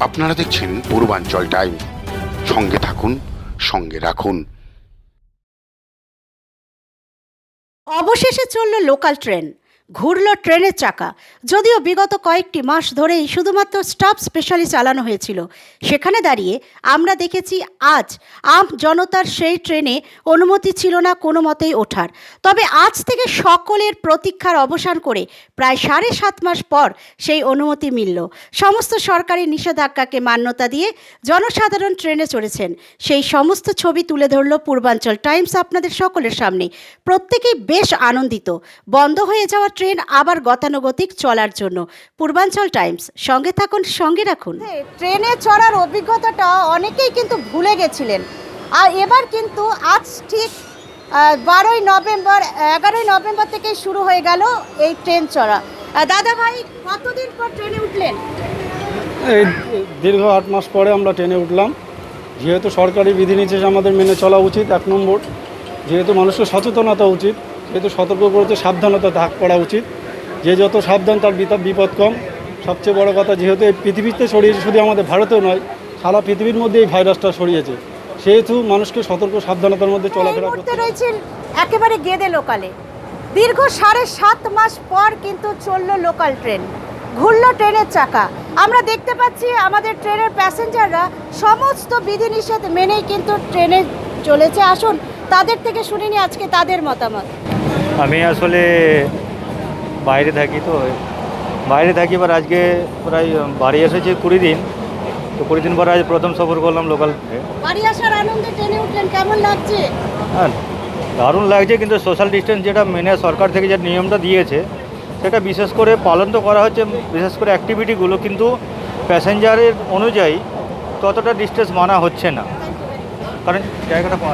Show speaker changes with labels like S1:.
S1: আপনারা দেখছেন পূর্বাঞ্চল টাইম। সঙ্গে থাকুন সঙ্গে রাখুন।
S2: অবশেষে চলল লোকাল ট্রেন। ঘুরল ট্রেনের চাকা। যদিও বিগত কয়েকটি মাস ধরেই শুধুমাত্র স্টাফ স্পেশালি চালানো হয়েছিল। সেখানে দাঁড়িয়ে আমরা দেখেছি আজ আম জনতার সেই ট্রেনে অনুমতি ছিল না কোনো মতেই ওঠার। তবে আজ থেকে সকলের প্রতীক্ষার অবসান করে প্রায় সাড়ে সাত মাস পর সেই অনুমতি মিলল। সমস্ত সরকারি নিষেধাজ্ঞাকে মান্যতা দিয়ে জনসাধারণ ট্রেনে চড়েছেন। সেই সমস্ত ছবি তুলে ধরল পূর্বাঞ্চল টাইমস আপনাদের সকলের সামনে। প্রত্যেকেই বেশ আনন্দিত। বন্ধ হয়ে যাওয়া ট্রেন আবার গতানুগতিক চলার জন্য। পূর্বাঞ্চল টাইমস সঙ্গে থাকুন সঙ্গে রাখুন। ট্রেনে চড়ার অভিজ্ঞতাটা অনেকেই কিন্তু ভুলে গেছিলেন। আর এবার কিন্তু আজ ঠিক বারোই নভেম্বর এগারোই নভেম্বর থেকে শুরু হয়ে গেল এই ট্রেন চড়া। দাদা ভাই কতদিন পর ট্রেনে উঠলেন?
S3: এই দীর্ঘ আট মাস পরে আমরা ট্রেনে উঠলাম। যেহেতু সরকারি বিধিনিষেধ আমাদের মেনে চলা উচিত এক নম্বর। যেহেতু মানুষের সচেতনতা উচিত যেহেতু সতর্ক করতে সাবধানতা থাক করা উচিত। যে যত সাবধান তার বিপদ কম। সবচেয়ে বড় কথা যেহেতু এই পৃথিবীতে ছড়িয়েছে শুধু আমাদের ভারতেও নয় সারা পৃথিবীর মধ্যে এই ভাইরাসটা ছড়িয়েছে। সেহেতু মানুষকে সতর্ক সাবধানতার মধ্যে চলাফেরা করতে
S2: রয়েছেন একেবারে গেদে লোকালে। দীর্ঘ সাড়ে সাত মাস পর কিন্তু চলল লোকাল ট্রেন। ঘুরল ট্রেনের চাকা। আমরা দেখতে পাচ্ছি আমাদের ট্রেনের প্যাসেঞ্জাররা সমস্ত বিধিনিষেধ মেনেই কিন্তু ট্রেনে চলেছে। আসুন তাদের থেকে শুনিনি আজকে তাদের মতামত।
S4: আমি আসলে বাইরে থাকি তো বাইরে থাকি এবার আজকে প্রায় বাড়ি এসেছি কুড়ি দিন। তো কুড়ি দিন পর আজ প্রথম সফর করলাম লোকাল
S2: বাড়ি আসার আনন্দে ট্রেনে উঠলেন কেমন লাগছে?
S4: হ্যাঁ দারুণ লাগছে কিন্তু সোশ্যাল ডিস্টেন্স যেটা মেনে সরকার থেকে যে নিয়মটা দিয়েছে সেটা বিশেষ করে পালন তো করা হচ্ছে বিশেষ করে অ্যাক্টিভিটিগুলো কিন্তু প্যাসেঞ্জারের অনুযায়ী ততটা ডিস্টেন্স মানা হচ্ছে না। কারণ জায়গাটা